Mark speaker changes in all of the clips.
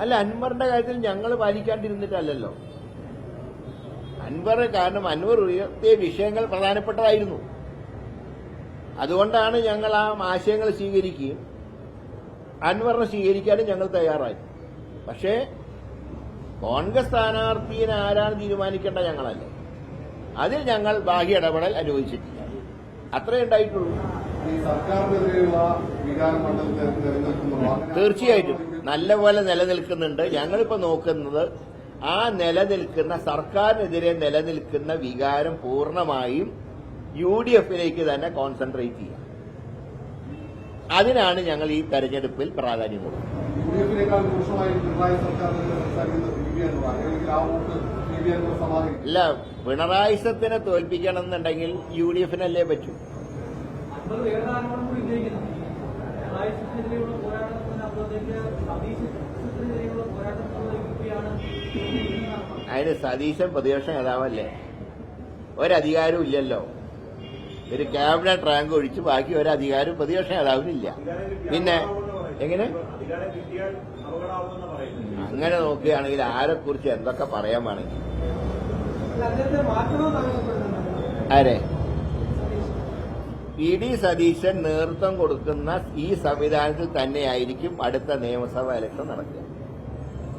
Speaker 1: അല്ല അൻവറിന്റെ കാര്യത്തിൽ ഞങ്ങൾ പാലിക്കാണ്ടിരുന്നിട്ടല്ലല്ലോ. അൻവർ കാരണം അൻവർ ഉയർത്തിയ വിഷയങ്ങൾ പ്രധാനപ്പെട്ടതായിരുന്നു. അതുകൊണ്ടാണ് ഞങ്ങൾ ആ ആശയങ്ങൾ സ്വീകരിക്കുകയും അൻവറിനെ സ്വീകരിക്കാനും ഞങ്ങൾ തയ്യാറായി. പക്ഷേ കോൺഗ്രസ് സ്ഥാനാർത്ഥിയെ ആരാണ് തീരുമാനിക്കേണ്ട ഞങ്ങളല്ലേ? അതിൽ ഞങ്ങൾ ബാഹ്യ ഇടപെടൽ അനുവദിച്ചിട്ടില്ല. അത്രേ ഉണ്ടായിട്ടുള്ളൂ. തീർച്ചയായിട്ടും. നല്ലപോലെ നിലനിൽക്കുന്നുണ്ട്. ഞങ്ങളിപ്പോ നോക്കുന്നത് ആ നിലനിൽക്കുന്ന സർക്കാരിനെതിരെ നിലനിൽക്കുന്ന വികാരം പൂർണമായും യു ഡി എഫിലേക്ക് തന്നെ കോൺസെൻട്രേറ്റ് ചെയ്യാം. അതിനാണ് ഞങ്ങൾ ഈ തെരഞ്ഞെടുപ്പിൽ പ്രാധാന്യം കൊടുക്കുന്നത്. അല്ല പിണറായി സത്തിനെ തോൽപ്പിക്കണം എന്നുണ്ടെങ്കിൽ യു ഡി എഫിനല്ലേ പറ്റൂ. അതിന് സതീശൻ പ്രതിപക്ഷ നേതാവല്ലേ? ഒരധികാരവും ഇല്ലല്ലോ. ഒരു ക്യാബിനറ്റ് റാങ്ക് ഒഴിച്ച് ബാക്കി ഒരധികാരവും പ്രതിപക്ഷ നേതാവിനില്ല. പിന്നെ എങ്ങനെ? അങ്ങനെ നോക്കുകയാണെങ്കിൽ ആരെക്കുറിച്ച് എന്തൊക്കെ പറയാൻ വേണമെങ്കിൽ? ആരെ? പി ഡി സതീശൻ നേതൃത്വം കൊടുക്കുന്ന ഈ സംവിധാനത്തിൽ തന്നെയായിരിക്കും അടുത്ത നിയമസഭാ ഇലക്ഷൻ നടക്കുക.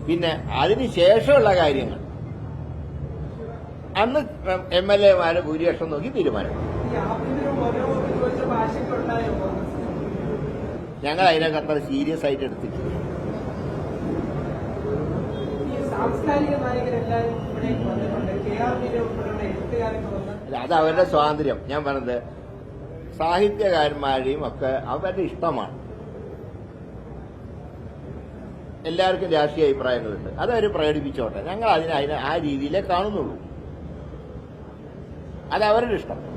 Speaker 1: പിന്നെ അതിനുശേഷമുള്ള കാര്യങ്ങൾ. അന്ന് എം എൽ എമാര് ഭൂരിപക്ഷം നോക്കി തീരുമാനം. ഞങ്ങൾ അതിനൊക്കെ അത്ര സീരിയസ് ആയിട്ട് എടുത്തിട്ടില്ല. അത് അവരുടെ സ്വാതന്ത്ര്യം. ഞാൻ പറഞ്ഞത് സാഹിത്യകാരന്മാരെയും ഒക്കെ അവരുടെ ഇഷ്ടമാണ്. എല്ലാവർക്കും രാഷ്ട്രീയ അഭിപ്രായങ്ങളുണ്ട്. അതവർ പ്രകടിപ്പിച്ചോട്ടെ. ഞങ്ങൾ അതിനെ അതിനെ ആ രീതിയിലേ കാണുന്നുള്ളൂ. അത് അവരുടെ ഇഷ്ടം.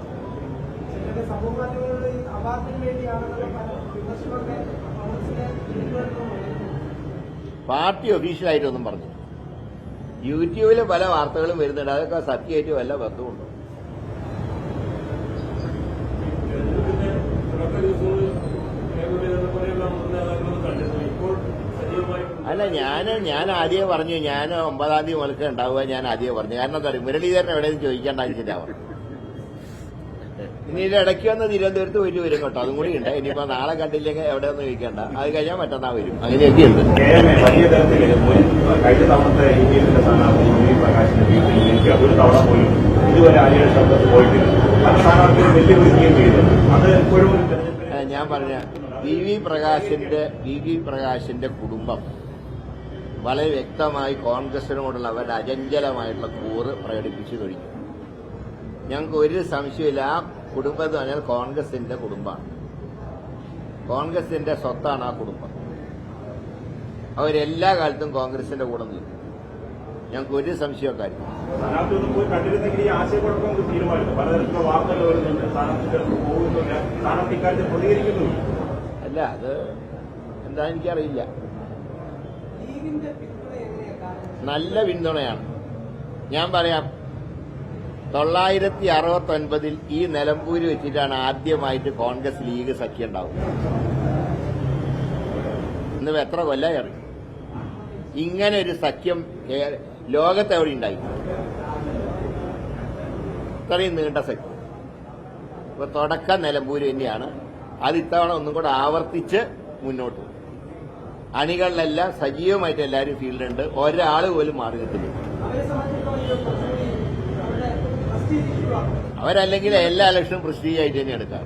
Speaker 1: പാർട്ടി ഒഫീഷ്യലായിട്ടൊന്നും പറഞ്ഞു യൂട്യൂബിൽ പല വാർത്തകളും വരുന്നുണ്ട്. അതൊക്കെ സത്യമായിട്ട് വല്ല ബന്ധമുണ്ടോ? അല്ല ഞാൻ ഞാൻ ആദ്യമേ പറഞ്ഞു ഞാൻ ഒമ്പതാം തീയതി മുതൽക്ക് ഉണ്ടാവുക ഞാൻ ആദ്യമേ പറഞ്ഞു. കാരണം എന്താ പറയുക മുരളീധരൻ എവിടെയും ചോദിക്കേണ്ട അവർ ഇനി ഇടയ്ക്ക് വന്ന് തിരുവനന്തപുരത്ത് വലിയ വരും കേട്ടോ. അതും കൂടി ഉണ്ട്. ഇനിയിപ്പോ നാളെ കണ്ടില്ലെങ്കിൽ എവിടെ ഒന്ന് ചോദിക്കണ്ട. അത് കഴിഞ്ഞാൽ മറ്റന്നാ വരും. അങ്ങനെയൊക്കെയുണ്ട്.
Speaker 2: കെ എം എ വലിയ തരത്തിൽ പോയി കഴിഞ്ഞ തവണത്തെ യു ഡി എഫിന്റെ സ്ഥാനാർത്ഥി യു ഡി പ്രകാശിന്റെ വീട്ടിലേക്ക് ഒരു തവണ പോയി ഇതുവരെ ആര്യ ശബ്ദത്തിൽ പോയിട്ടില്ല അത് സ്ഥാനാർത്ഥിയെ വെല്ലുവിളിക്കുകയും ചെയ്തു അത് എപ്പോഴും ഒരു
Speaker 1: ഞാൻ പറഞ്ഞ വി വി പ്രകാശിന്റെ വി വി പ്രകാശിന്റെ കുടുംബം. വളരെ വ്യക്തമായി കോൺഗ്രസിനോടുള്ള അവരുടെ അചഞ്ചലമായിട്ടുള്ള കൂറ് പ്രകടിപ്പിച്ചു കഴിഞ്ഞു. ഞങ്ങൾക്ക് ഒരു സംശയമില്ല ആ കുടുംബം എന്ന് പറഞ്ഞാൽ കോൺഗ്രസിന്റെ കുടുംബമാണ്. കോൺഗ്രസിന്റെ സ്വത്താണ് ആ കുടുംബം. അവരെല്ലാ കാലത്തും കോൺഗ്രസിന്റെ കൂടെ നിൽക്കും ഞങ്ങൾക്ക് ഒരു
Speaker 2: സംശയമൊക്കെ
Speaker 1: അല്ല അത് എന്താ എനിക്കറിയില്ല. നല്ല പിന്തുണയാണ്. ഞാൻ പറയാം തൊള്ളായിരത്തി അറുപത്തൊൻപതിൽ ഈ നിലമ്പൂര് വെച്ചിട്ടാണ് ആദ്യമായിട്ട് കോൺഗ്രസ് ലീഗ് സഖ്യം ഉണ്ടാവുന്നത്. ഇന്ന് എത്ര കൊല്ലായി അറിയും? ഇങ്ങനെ ഒരു സഖ്യം ലോകത്തെവിടെ ഉണ്ടായി? ഇത്രയും നീണ്ട സഖ്യം. ഇപ്പൊ തുടക്കം നിലമ്പൂര് തന്നെയാണ്. അത് ഇത്തവണ ഒന്നും കൂടെ ആവർത്തിച്ച് മുന്നോട്ട് പോകും. അണികളിലെല്ലാം സജീവമായിട്ട് എല്ലാവരും ഫീൽഡുണ്ട്. ഒരാൾ പോലും മാറി അവരല്ലെങ്കിൽ എല്ലാ ഇലക്ഷനും ആയിട്ട് തന്നെ എടുക്കാം.